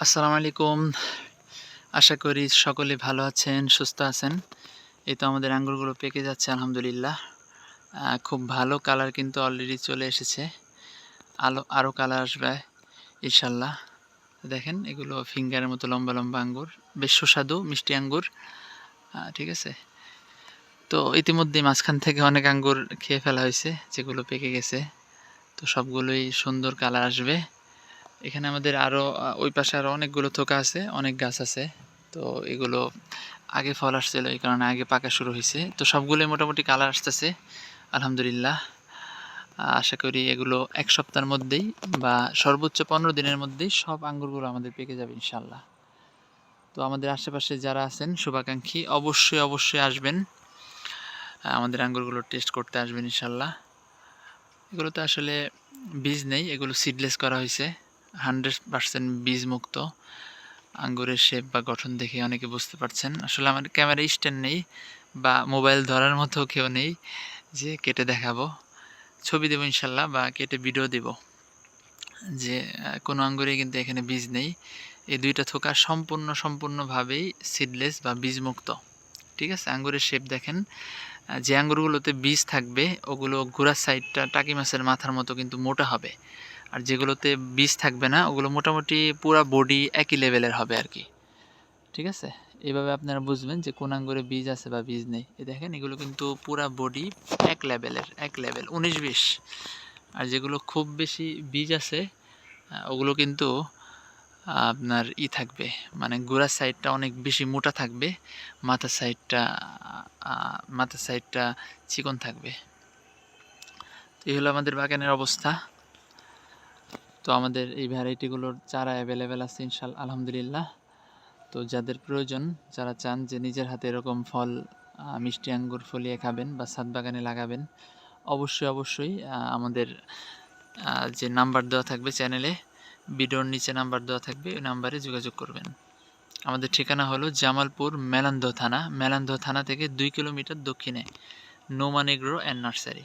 আসসালামু আলাইকুম। আশা করি সকলে ভালো আছেন, সুস্থ আছেন। এই তো আমাদের আঙ্গুরগুলো পেকে যাচ্ছে, আলহামদুলিল্লাহ। খুব ভালো কালার কিন্তু অলরেডি চলে এসেছে। আলো আরও কালার আসবে, ইনশাল্লাহ। দেখেন, এগুলো ফিঙ্গারের মতো লম্বা লম্বা আঙ্গুর। বেশ সুস্বাদু, মিষ্টি আঙ্গুর। ঠিক আছে। তো ইতিমধ্যে মাঝখান থেকে অনেক আঙ্গুর খেয়ে ফেলা হয়েছে, যেগুলো পেকে গেছে। তো সবগুলোই সুন্দর কালার আসবে। এখানে আমাদের আরও ওই পাশে আরও অনেকগুলো থোকা আছে, অনেক গাছ আছে। তো এগুলো আগে ফল আসছিল, এই কারণে আগে পাকা শুরু হয়েছে। তো সবগুলোই মোটামুটি কালার আসতেছে, আলহামদুলিল্লাহ। আশা করি এগুলো এক সপ্তাহের মধ্যেই বা সর্বোচ্চ পনেরো দিনের মধ্যেই সব আঙ্গুরগুলো আমাদের পেকে যাবে ইনশাল্লাহ তো আমাদের আশেপাশে যারা আছেন, শুভাকাঙ্ক্ষী, অবশ্যই অবশ্যই আসবেন। আমাদের আঙ্গুরগুলো টেস্ট করতে আসবেন ইনশাল্লাহ এগুলোতে আসলে বীজ নেই, এগুলো সিডলেস করা হয়েছে। হান্ড্রেড পার্সেন্ট বীজ মুক্ত আঙ্গুরের শেপ বা গঠন দেখে অনেকে বুঝতে পারছেন। আসলে আমার ক্যামেরা স্ট্যান্ড নেই বা মোবাইল ধরার মতো কেউ নেই যে কেটে দেখাবো। ছবি দেবো ইনশাল্লাহ বা কেটে ভিডিও দেব। যে কোনো আঙ্গুরে কিন্তু এখানে বীজ নেই। এই দুইটা থোকা সম্পূর্ণ, সম্পূর্ণভাবেই সিডলেস বা বীজমুক্ত। ঠিক আছে? আঙ্গুরের শেপ দেখেন। যে আঙ্গুরগুলোতে বীজ থাকবে, ওগুলো গোড়ার সাইডটা টাকি মাছের মাথার মতো কিন্তু মোটা হবে। আর যেগুলোতে বীজ থাকবে না, ওগুলো মোটামুটি পুরো বডি একই লেভেলের হবে আর কি ঠিক আছে? এইভাবে আপনারা বুঝবেন যে কোন আঙ্গুরে বীজ আছে বা বীজ নেই। এই দেখেন, এগুলো কিন্তু পুরা বডি এক লেভেলের এক লেভেল উনিশ বিশ। আর যেগুলো খুব বেশি বীজ আছে ওগুলো কিন্তু আপনার ই থাকবে। মানে গোড়ার সাইডটা অনেক বেশি মোটা থাকবে, মাথার সাইডটা মাথার সাইডটা চিকন থাকবে। তো এই হলো আমাদের বাগানের অবস্থা। তো আমাদের এই ভ্যারাইটিগুলোর চারা অ্যাভেলেবেল আছে ইনশাল আলহামদুলিল্লাহ। তো যাদের প্রয়োজন, যারা চান যে নিজের হাতে এরকম ফল মিষ্টি আঙ্গুর ফলিয়ে খাবেন বা ছাদ বাগানে লাগাবেন, অবশ্যই অবশ্যই আমাদের যে নাম্বার দেওয়া থাকবে চ্যানেলে ভিডিওর নিচে নাম্বার দেওয়া থাকবে, ওই নাম্বারে যোগাযোগ করবেন। আমাদের ঠিকানা হলো জামালপুর মেলান্দহ থানা মেলান্দহ থানা থেকে দুই কিলোমিটার দক্ষিণে, নোমানেগ্রো অ্যান্ড নার্সারি